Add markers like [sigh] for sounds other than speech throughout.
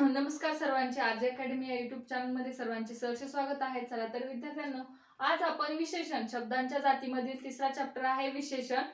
नमस्कार सर्वांचे. RJ academy या युट्यूब चॅनलमध्ये सर्वांचे सहर्ष स्वागत आहे. चला तर विद्यार्थ्यांनो आज आपण विशेषण शब्दांच्या जातीमधील तिसरा चॅप्टर आहे विशेषण.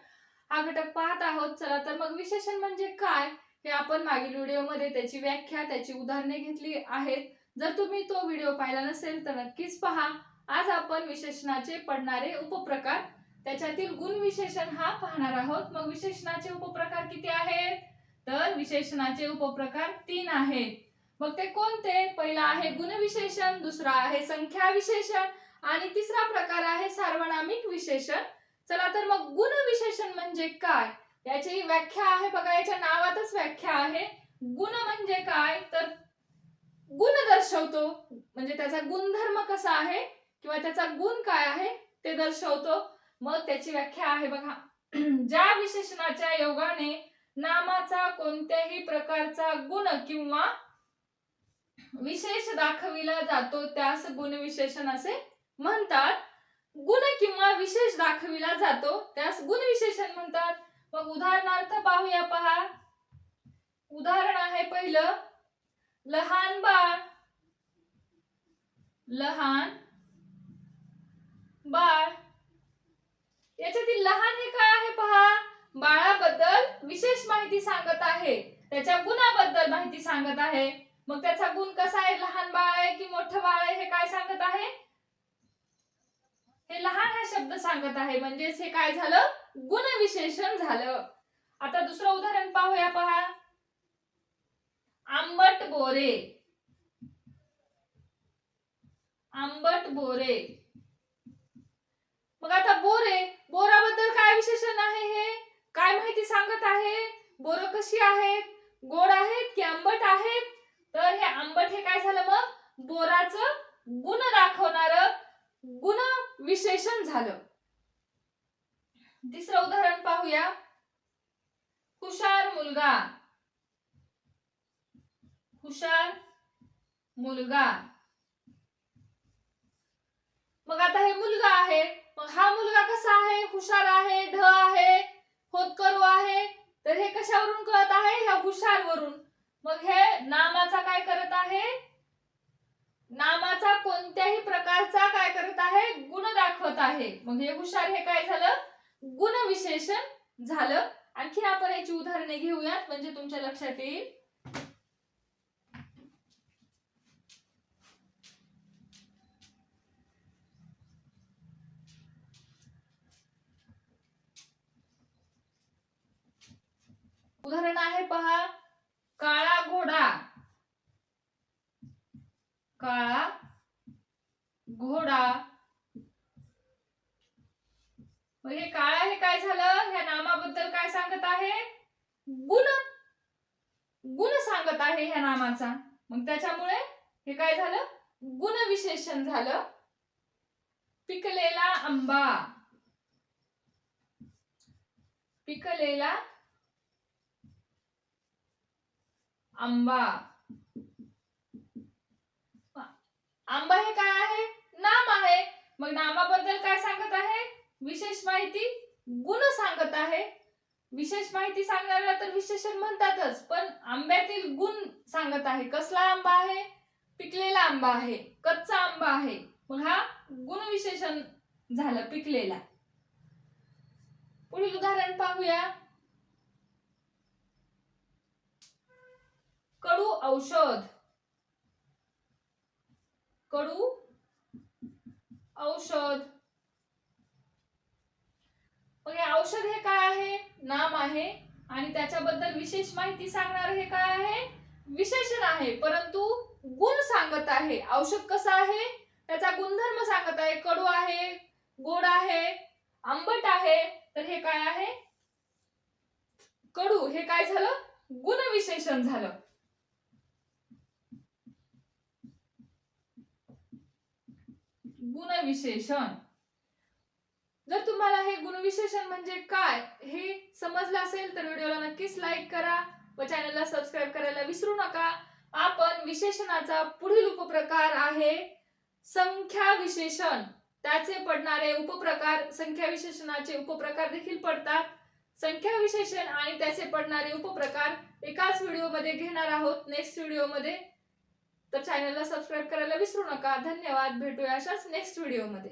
हा घटक पाहत आहोत. चला तर मग विशेषण म्हणजे काय हे आपण मागील व्हिडिओमध्ये त्याची व्याख्या त्याची उदाहरणे घेतली आहेत. जर तुम्ही तो व्हिडिओ पाहिला नसेल तर नक्कीच पहा. आज आपण विशेषणाचे पडणारे उपप्रकार त्याच्यातील गुण विशेषण हा पाहणार आहोत. मग विशेषणाचे उपप्रकार किती आहेत? तर विशेषणाचे उपप्रकार तीन आहेत. मग ते कोणते? पहिला आहे गुणविशेषण दुसरा आहे संख्या विशेषण आणि तिसरा प्रकार आहे सार्वनामिक विशेषण. चला तर मग गुणविशेषण म्हणजे काय? याची व्याख्या आहे बघा याच्या नावातच व्याख्या आहे. गुण म्हणजे काय? तर गुण दर्शवतो. म्हणजे त्याचा गुणधर्म कसा आहे? किंवा त्याचा गुण काय आहे? ते दर्शवतो. मग त्याची व्याख्या आहे बघा. [clears throat] ज्या विशेषणाच्या योगाने नामाचा कोणत्याही प्रकारचा गुण किंवा विशेष दाखविला जातो. त्यास गुणविशेषण असे म्हणतात. गुण किंवा विशेष दाखविला जातो. त्यास गुणविशेषण म्हणतात. मग उदाहरणार्थ पाहूया पहा. उदाहरण आहे पहिलं. लहान बाळ. लहान बाळ. याच्यातील लहान हे काय आहे पहा? बाळाबद्दल विशेष माहिती सांगत आहे. त्याच्या गुणाबद्दल माहिती सांगत आहे. मग त्याचा गुण कसा आहे? लहान बाळ आहे की मोठं बाळ आहे हे काय सांगत आहे? हे लहान हा शब्द सांगत आहे. म्हणजेच हे काय झालं? गुणविशेषण झालं. आता दुसरं उदाहरण पाहूया पहा. आंबट बोरे. आंबट बोरे. मग आता बोरे बोराबद्दल काय विशेषण आहे हे? काय माहिती सांगत आहे? बोर कशी आहेत? गोड आहेत की आंबट आहेत? तर हे आंबट हे काय झालं मग? बोराचं गुण दाखवणार गुण विशेषण झालं. तिसरं उदाहरण पाहूया. हुशार मुलगा. हुशार मुलगा. मग आता हे मुलगा आहे. मग हा मुलगा कसा आहे? हुशार आहे ढ आहे होतकरू आहे. तर हे कशावरून कळत आहे? ह्या हुशार वरून मग हे नामाचा काय करत आहे? नामाचा कोणत्याही प्रकारचा काय करत आहे? गुण दाखवत आहे. मग हे हुशार हे काय झालं? गुण विशेषण झालं. आणखी आपण याची उदाहरणे घेऊयात. म्हणजे तुमच्या लक्षात येईल. उदाहरण आहे पहा. घोडा काळा घोडा. मग हे काळा हे काय झालं? ह्या नामाबद्दल काय सांगत आहे? गुण. गुण सांगत आहे ह्या नामाचा. मग त्याच्यामुळे हे काय झालं? गुण विशेषण झालं. पिकलेला आंबा. पिकलेला आंबा. आंबा हे काय आहे? नाम आहे. मग नामाबद्दल काय सांगत आहे? विशेष माहिती गुण सांगत आहे. विशेष माहिती सांगणाऱ्याला तर विशेषण म्हणतातच पण आंब्यातील गुण सांगत आहे. कसला आंबा आहे? पिकलेला आंबा आहे. कच्चा आंबा आहे. मग हा गुण विशेषण झालं पिकलेला. पुढील उदाहरण पाहूया. कडू औषध. कडू औषध. मग हे औषध हे काय आहे? नाम आहे. आणि त्याच्याबद्दल विशेष माहिती सांगणार हे काय आहे? विशेषण आहे. परंतु गुण सांगत आहे. औषध कसं आहे? त्याचा गुणधर्म सांगत आहे. कडू आहे गोड आहे आंबट आहे. तर हे काय आहे? कडू. हे काय झालं? गुण विशेषण झालं. गुणविशेषण. जर तुम्हाला हे गुणविशेषण म्हणजे काय हे समजलं असेल तर व्हिडिओला नक्कीच लाईक करा व चॅनलला सबस्क्राईब करायला विसरू नका. आपण विशेषणाचा पुढील उपप्रकार आहे संख्या विशेषण त्याचे पडणारे उपप्रकार संख्या विशेषणाचे उपप्रकार देखील पडतात. संख्या विशेषण आणि त्याचे पडणारे उपप्रकार एकाच व्हिडिओमध्ये घेणार आहोत. नेक्स्ट व्हिडिओमध्ये तर चॅनलला सबस्क्राईब करायला विसरू नका. धन्यवाद. भेटूया अशाच नेक्स्ट व्हिडिओमध्ये